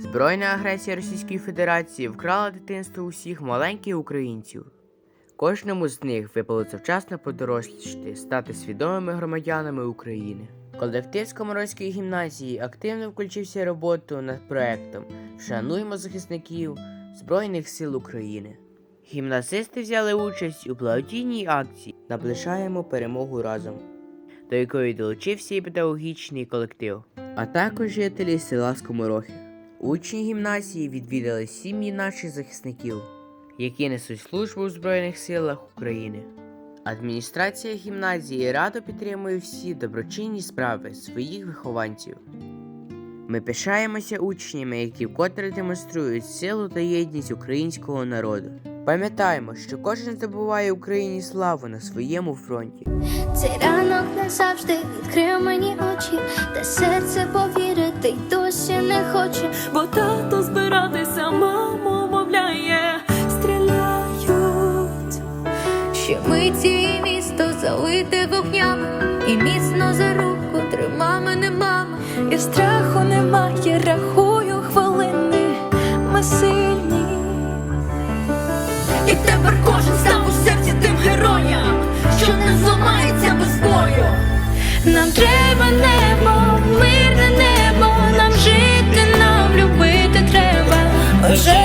Збройна агресія Російської Федерації вкрала дитинство усіх маленьких українців. Кожному з них випало завчасно подорослішати, стати свідомими громадянами України. Колектив Скоморозької гімназії активно включився в роботу над проектом Вшануємо захисників Збройних сил України. Гімназисти взяли участь у благодійній акції Наближаємо перемогу разом, до якої долучився і педагогічний колектив, а також жителі села Скоморохи. Учні гімназії відвідали сім'ї наших захисників, які несуть службу у Збройних силах України. Адміністрація гімназії радо підтримує всі доброчинні справи своїх вихованців. Ми пишаємося учнями, які вкотре демонструють силу та єдність українського народу. Пам'ятаємо, що кожен здобуває Україні славу на своєму фронті. Цей ранок назавжди відкрив мені очі, та серце повірити й досі не хоче. Бо тато збиратися, мамо мовляє, стріляють. Ще миті і місто залите вогнями, і міцно за руку трима мене мама. І страху немає, рахую хвилини, ми сильні. І тепер кожен став у серці тим героям, що не зламається без бою. Нам треба небо, Вже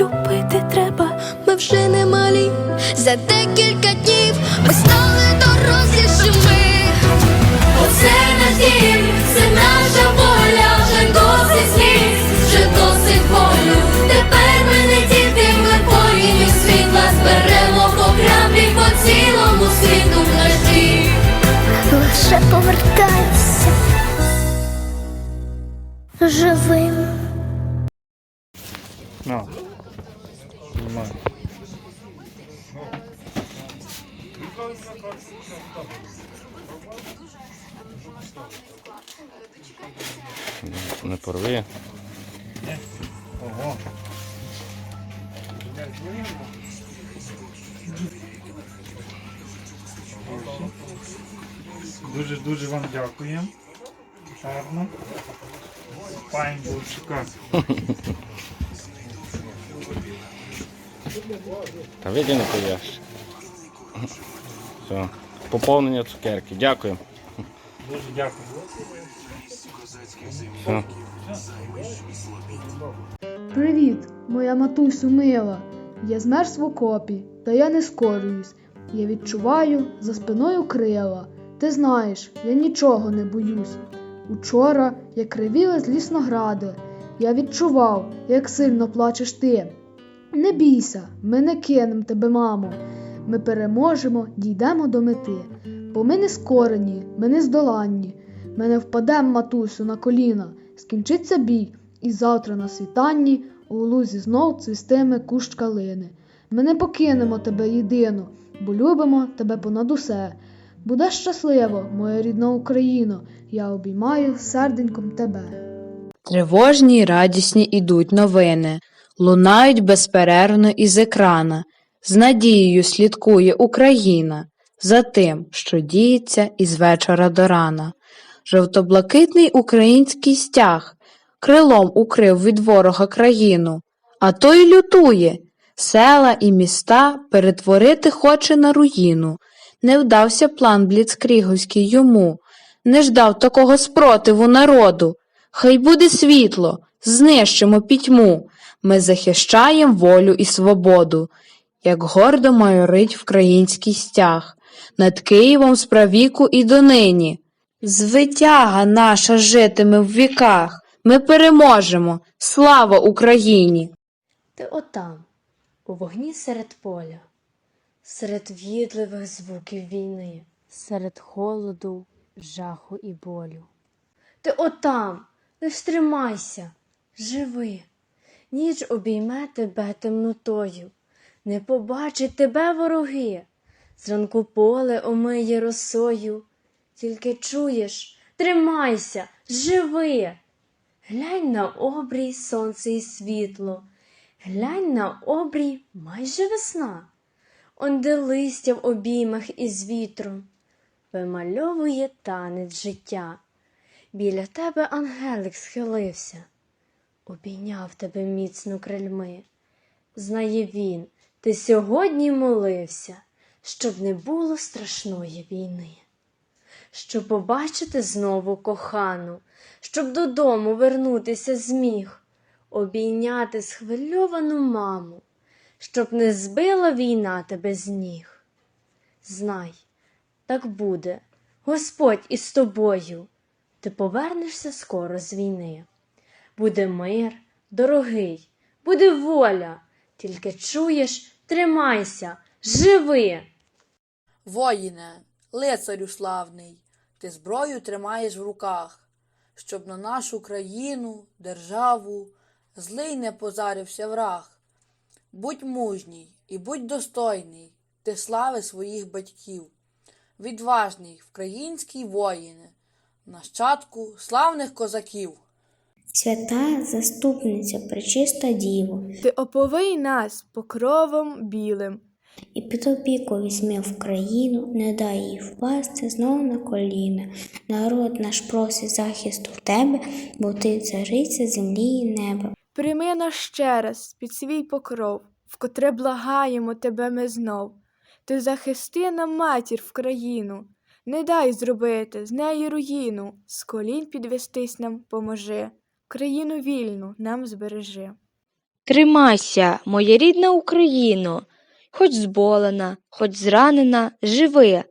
любити треба. Ми вже не малі за декілька днів ми стали дорослішими. Оце наш дім, це наша воля, вже досить сліз, вже досить болю. Тепер ми не діти, ми воїнів світла зберемо по граблі по цілому світу наш дім. Лише повертайся живим. На. Знімай. Не порви. Ого. Дуже дуже вам дякуємо. Гарно. Пані був чекати. Та видіни поїш. Все. Поповнення цукерки. Дякую. Дуже дякую. Все. Привіт, моя матусю мила. Я змерз в окопі, та я не скорююсь. Я відчуваю за спиною крила. Ти знаєш, я нічого не боюсь. Учора, як кривіли злісногради, я відчував, як сильно плачеш ти. Не бійся, ми не кинем тебе, мамо. Ми переможемо, дійдемо до мети. Бо ми не скорені, ми не здоланні. Ми не впадем, матусю, на коліна. Скінчиться бій, і завтра на світанні у лузі знов цвістиме кущ калини. Ми не покинемо тебе єдину, бо любимо тебе понад усе. Буде щасливо, моя рідна Україно, я обіймаю серденьком тебе. Тривожні й радісні ідуть новини. Лунають безперервно із екрана. З надією слідкує Україна за тим, що діється із вечора до рана. Жовто-блакитний український стяг крилом укрив від ворога країну, а той лютує, села і міста перетворити хоче на руїну. Не вдався план бліцкріговський йому, не ждав такого спротиву народу. Хай буде світло, знищимо пітьму. Ми захищаєм волю і свободу, як гордо майорить український стяг, над Києвом справіку і донині. Звитяга наша житиме в віках, ми переможемо, слава Україні! Ти отам, у вогні серед поля, серед в'їдливих звуків війни, серед холоду, жаху і болю. Ти отам, не стримайся, живи, ніч обійме тебе темнотою, не побачить тебе вороги, зранку поле омиє росою, тільки чуєш, тримайся, живи. Глянь на обрій сонце і світло, глянь на обрій майже весна, онде листя в обіймах із вітром вимальовує танець життя. Біля тебе ангелик схилився, обійняв тебе міцно крильми. Знає він, ти сьогодні молився, щоб не було страшної війни щоб побачити знову кохану, щоб додому вернутися зміг, обійняти схвильовану маму, щоб не збила війна тебе з ніг. Знай, так буде, Господь із тобою, ти повернешся скоро з війни. Буде мир, дорогий, буде воля, тільки чуєш, тримайся, живи. Воїне, лицарю славний, ти зброю тримаєш в руках, щоб на нашу країну, державу злий не позарився враг. Будь мужній і будь достойний, ти слави своїх батьків, відважний український воїне, нащадку славних козаків. Свята заступниця, пречиста діво, Ти оповий нас покровом білим, і під опіку візьми в країну, не дай їй впасти знов на коліна. Народ наш просить захисту в тебе, бо ти цариця землі і неба. прийми нас ще раз під свій покров, вкотре благаємо тебе ми знов. Ти захисти нам матір в країну, не дай зробити з неї руїну, з колін підвестись нам поможи, країну вільну нам збережи. Тримайся, моя рідна Україно, хоч зболена, хоч зранена, живи.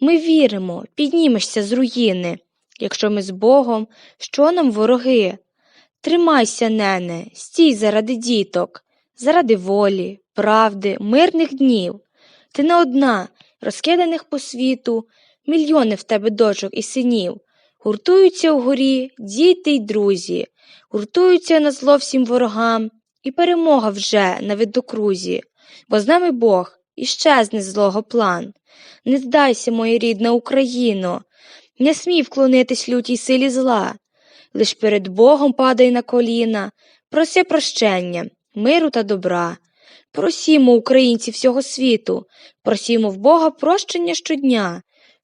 Ми віримо, піднімешся з руїни. Якщо ми з Богом, що нам вороги? Тримайся, нене, стій заради діток, заради волі, правди, мирних днів. Ти не одна, розкиданих по світу, мільйони в тебе дочок і синів. Гуртуються угорі діти й друзі, гуртуються на зло всім ворогам, і перемога вже на видокрузі, бо з нами Бог і щезне злого план. Не здайся, моя рідна Україно, не смій вклонитись лютій силі зла. Лиш перед Богом падай на коліна, проси прощення, миру та добра. Просімо, українці всього світу, просімо в Бога прощення щодня,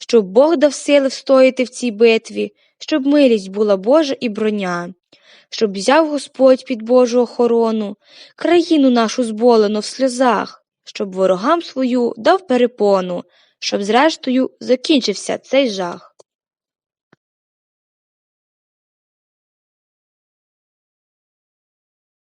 щоб Бог дав сили встояти в цій битві, щоб милість була Божа і броня, щоб взяв Господь під Божу охорону, країну нашу зболену в сльозах, щоб ворогам свою дав перепону, щоб зрештою закінчився цей жах.